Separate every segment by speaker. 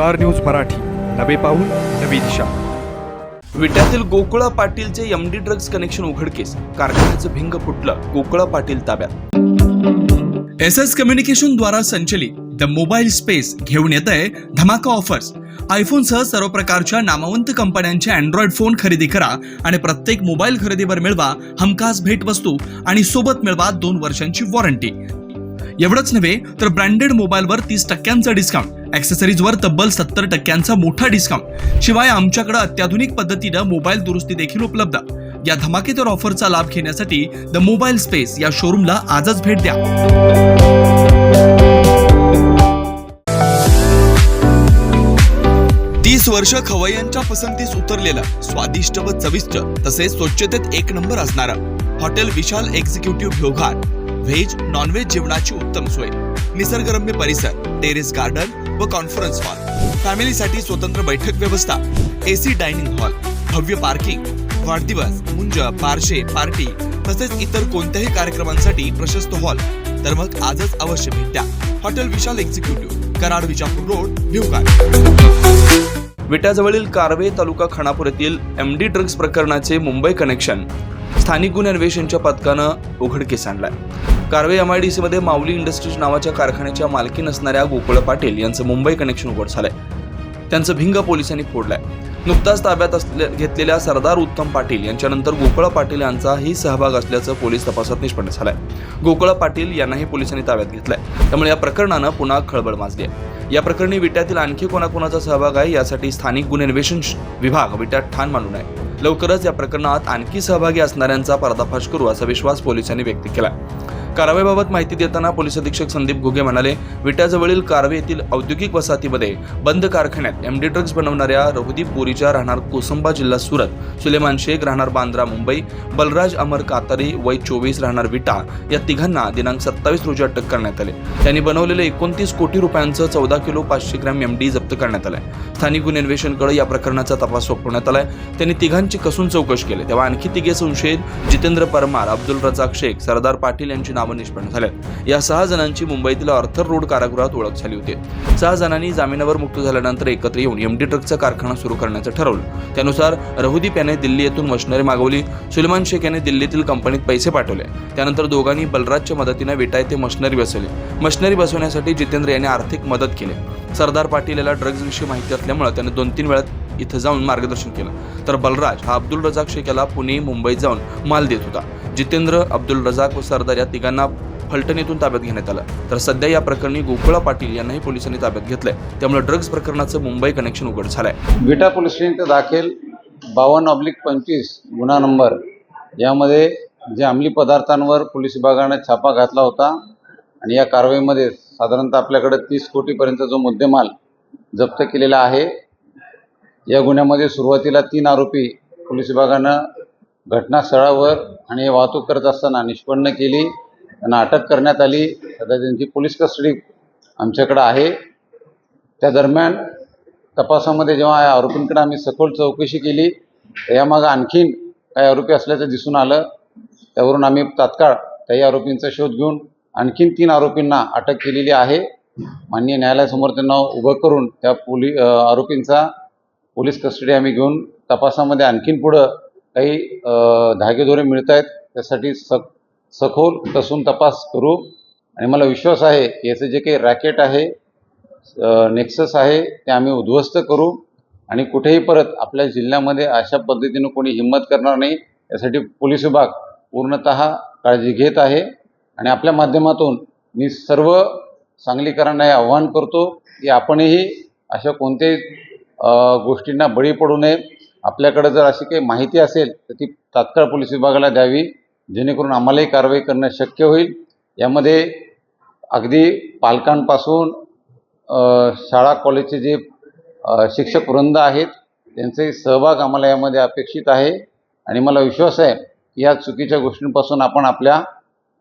Speaker 1: Star news Marathi. नवे पाऊल नवी दिशा.
Speaker 2: विट्यातील गोकुळा पाटीलचे एमडी ड्रग्ज कनेक्शन उघडकीस कारखान्याचं भिंग फुटलं गोकुळा पाटील ताब्यात. एस एस कम्युनिकेशन द्वारा संचलित द मोबाईल स्पेस घेऊन येत आहे धमाका ऑफर्स आयफोनसह सर्व प्रकारच्या नामवंत कंपन्यांचे अँड्रॉइड फोन खरेदी करा आणि प्रत्येक मोबाईल खरेदीवर मिळवा हमखास भेटवस्तू आणि सोबत मिळवा दोन वर्षांची वॉरंटी एवढंच नव्हे तर ब्रँडेड मोबाईलवर तीस टक्क्यांचा डिस्काउंट ॲक्सेसरीजवर तब्बल सत्तर टक्क्यांचा मोठा डिस्काउंट शिवाय आमच्याकडे अत्याधुनिक पद्धतीनं मोबाईल दुरुस्ती देखील उपलब्ध. या धमाकेदार ऑफरचा लाभ घेण्यासाठी द मोबाईल स्पेस या शोरूमला आजच भेट द्या. तीस वर्ष खवय्यांच्या पसंतीस उतरलेलं स्वादिष्ट व चविष्ट तसेच स्वच्छतेत एक नंबर असणारं हॉटेल विशाल एक्झिक्युटिव्ह भ्योघाट व्हेज नॉनव्हेज जेवणाची उत्तम सोय. निसर्गरम्य परिसर टेरेस गार्डन व कॉन्फरन्स हॉल फॅमिलीसाठी स्वतंत्र बैठक व्यवस्था एसी डायनिंग हॉल भव्य पार्किंग वाढदिवस मुंज पारशे पार्टी तसेच इतर कोणत्याही कार्यक्रमांसाठी प्रशस्त हॉल तर मग आजच अवश्य भेट द्या. Hotel Vishal executive Karad Vijapur road न्यूकार विट्याजवळील कारवे तालुका खानापूर येथील एम डी ड्रग्ज प्रकरणाचे मुंबई कनेक्शन स्थानिक गुन्हे अन्वेषणच्या पथकानं उघडकीस आणलाय. कारवे एम आय डी सीमध्ये माऊली इंडस्ट्रीज नावाच्या कारखान्याच्या मालकी नसणाऱ्या गोकुळ पाटील यांचं मुंबई कनेक्शन उघड झालंय. त्यांचं भिंग पोलिसांनी फोडलाय. नुकताच ताब्यात असले घेतलेल्या सरदार उत्तम पाटील यांच्यानंतर गोकुळ पाटील यांचाही सहभाग असल्याचं पोलीस तपासात निष्पन्न झालंय. गोकुळ पाटील यांनाही पोलिसांनी ताब्यात घेतलंय. त्यामुळे या प्रकरणानं पुन्हा खळबळ माजली आहे या प्रकरणी विट्यातील आणखी कोणाकोणाचा सहभाग आहे यासाठी स्थानिक गुन्हे अन्वेषण विभाग विट्यात ठाण मांडून आहे. लवकरच या प्रकरणात आणखी सहभागी असणाऱ्यांचा पर्दाफाश करू असा विश्वास पोलिसांनी व्यक्त केला कारवाईबाबत माहिती देताना पोलीस अधीक्षक संदीप घुगे म्हणाले विट्याजवळील कारवे येथील औद्योगिक वसाहतीमध्ये बंद कारखान्यात एमडी ड्रग्ज बनवणाऱ्या रघुदीप बोरीच्या राहणार कोसंबा जिल्हा सुरत सुलेमान शेख राहणार बांद्रा मुंबई बलराज अमर कातारी वय चोवीस राहणार विटा या तिघांना दिनांक सत्तावीस रोजी अटक करण्यात आले. त्यांनी बनवलेले एकोणतीस कोटी रुपयांचं चौदा किलो पाचशे ग्रॅम एमडी जप्त करण्यात आलंय. स्थानिक गुन्हे अन्वेषणकडे या प्रकरणाचा तपास सोपवण्यात आलाय. त्यांनी तिघांची कसून चौकशी केली. तेव्हा आणखी तिघे संशयित जितेंद्र परमार अब्दुल रजाक शेख सरदार पाटील यांची नावं निष्पन्न या सहा जणांची मुंबईतील अर्थर रोड कारागृहात ओळख झाली होती. सहा जणांनी जामिनावर मुक्त झाल्यानंतर एकत्र येऊन एमडी ट्रकचा कारखाना सुरू करण्याचं ठरवलं. त्यानुसार रहुदीप याने दिल्ली येथून मशिनरी मागवली. सुलमान शेख याने दिल्लीतील कंपनीत पैसे पाठवले. त्यानंतर दोघांनी बलराजच्या मदतीने विटा येथे मशिनरी बसवली. मशिनरी बसवण्यासाठी जितेंद्र याने आर्थिक मदत केली. सरदार पाटील याला ड्रग्जविषयी माहिती असल्यामुळे त्याने दोन तीन वेळा इथं जाऊन मार्गदर्शन केलं. तर बलराज हा अब्दुल रजाक शेख याला पुणे मुंबईत जाऊन माल देत होता. जितेंद्र अब्दुल रजाक व सरदार या तिघांना फलटणीतून ताब्यात घेण्यात आलं. तर सध्या या प्रकरणी गोकुळा पाटील यांनाही पोलिसांनी ताब्यात घेतलंय. त्यामुळे ड्रग्ज प्रकरणाचं मुंबई कनेक्शन उघड झालंय.
Speaker 3: विटा पोलीस स्टेशन दाखल बावन्न ऑब्लिक पंचवीस गुन्हा नंबर. यामध्ये जे अंमली पदार्थांवर पोलीस विभागाने छापा घातला होता आणि या कारवाईमध्ये साधारणतः आपल्याकडे तीस कोटीपर्यंत जो मुद्देमाल जप्त केलेला आहे या गुन्ह्यामध्ये सुरुवातीला तीन आरोपी पोलीस विभागानं घटनास्थळावर आणि वाहतूक करत असताना निष्पन्न केली त्यांना अटक करण्यात आली. सध्या त्यांची पोलीस कस्टडी आमच्याकडं आहे. त्या दरम्यान तपासामध्ये जेव्हा या आरोपींकडे आम्ही सखोल चौकशी केली तर यामागं आणखीन काही आरोपी असल्याचं दिसून आलं. त्यावरून आम्ही तात्काळ त्याही आरोपींचा शोध घेऊन आणखीन तीन आरोपींना अटक केलेली आहे. माननीय न्यायालयासमोर त्यांना उभं करून त्या पोली आरोपींचा पोलीस कस्टडी आम्ही घेऊन तपासामध्ये आणखीन पुढं काही धागेदोरे मिळत आहेत त्यासाठी सख सखोल कसून तपास करू. आणि मला विश्वास आहे की याचं जे काही रॅकेट आहे नेक्सस आहे ते आम्ही उद्ध्वस्त करू. आणि कुठेही परत आपल्या जिल्ह्यामध्ये अशा पद्धतीनं कोणी हिंमत करणार नाही यासाठी पोलीस विभाग पूर्णत काळजी घेत आहे. आणि आपल्या माध्यमातून मी सर्व सांगलीकरांना हे आव्हान करतो की आपणही अशा कोणत्याही गोष्टींना बळी पडू नये. आपल्याकडे जर अशी काही माहिती असेल तर ती तात्काळ पोलीस विभागाला द्यावी. जेणेकरून आम्हालाही कारवाई करणं शक्य होईल. यामध्ये अगदी पालकांपासून शाळा कॉलेजचे जे शिक्षक वृंद आहेत त्यांचाही सहभाग आम्हाला यामध्ये अपेक्षित आहे. आणि मला विश्वास आहे की या चुकीच्या गोष्टींपासून आपण आपल्या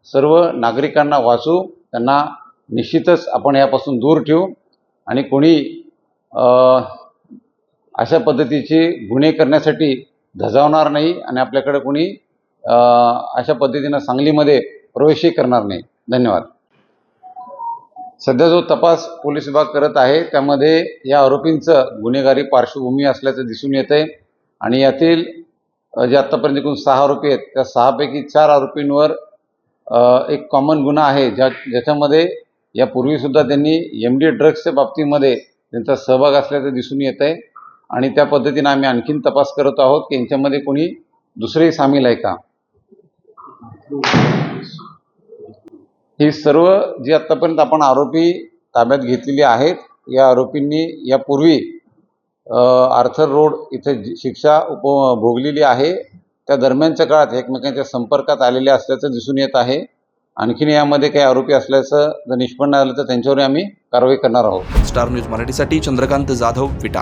Speaker 3: सर्व नागरिकांना वाचू. त्यांना निश्चितच आपण यापासून दूर ठेवू. आणि कोणी अशा पद्धतीचे गुन्हे करण्यासाठी धजावणार नाही आणि आपल्याकडे कोणी अशा पद्धतीनं सांगलीमध्ये प्रवेशही करणार नाही. धन्यवाद. सध्या जो तपास पोलीस विभाग करत आहे त्यामध्ये या आरोपींचं गुन्हेगारी पार्श्वभूमी असल्याचं दिसून येत आहे आणि यातील जे आत्तापर्यंत एकूण सहा आरोपी आहेत त्या सहापैकी चार आरोपींवर एक कॉमन गुन्हा आहे ज्या ज्याच्यामध्ये यापूर्वीसुद्धा त्यांनी एम डी ड्रग्सच्या बाबतीमध्ये त्यांचा सहभाग असल्याचं दिसून येत आहे आणि त्या पद्धतीनं आम्ही आणखीन तपास करत आहोत की यांच्यामध्ये कोणी दुसरेही सामील आहे का? ही सर्व जी आत्तापर्यंत आपण आरोपी ताब्यात घेतलेली आहेत या आरोपींनी यापूर्वी आर्थर रोड इथे शिक्षा उप भोगलेली आहे. त्या दरम्यानच्या काळात एकमेकांच्या संपर्कात आलेले असल्याचं दिसून येत आहे. आणखीन यामध्ये काही आरोपी असल्याचं जर निष्पन्न आलं तर त्यांच्यावर आम्ही कारवाई करणार आहोत.
Speaker 2: स्टार न्यूज मराठीसाठी चंद्रकांत जाधव विटा.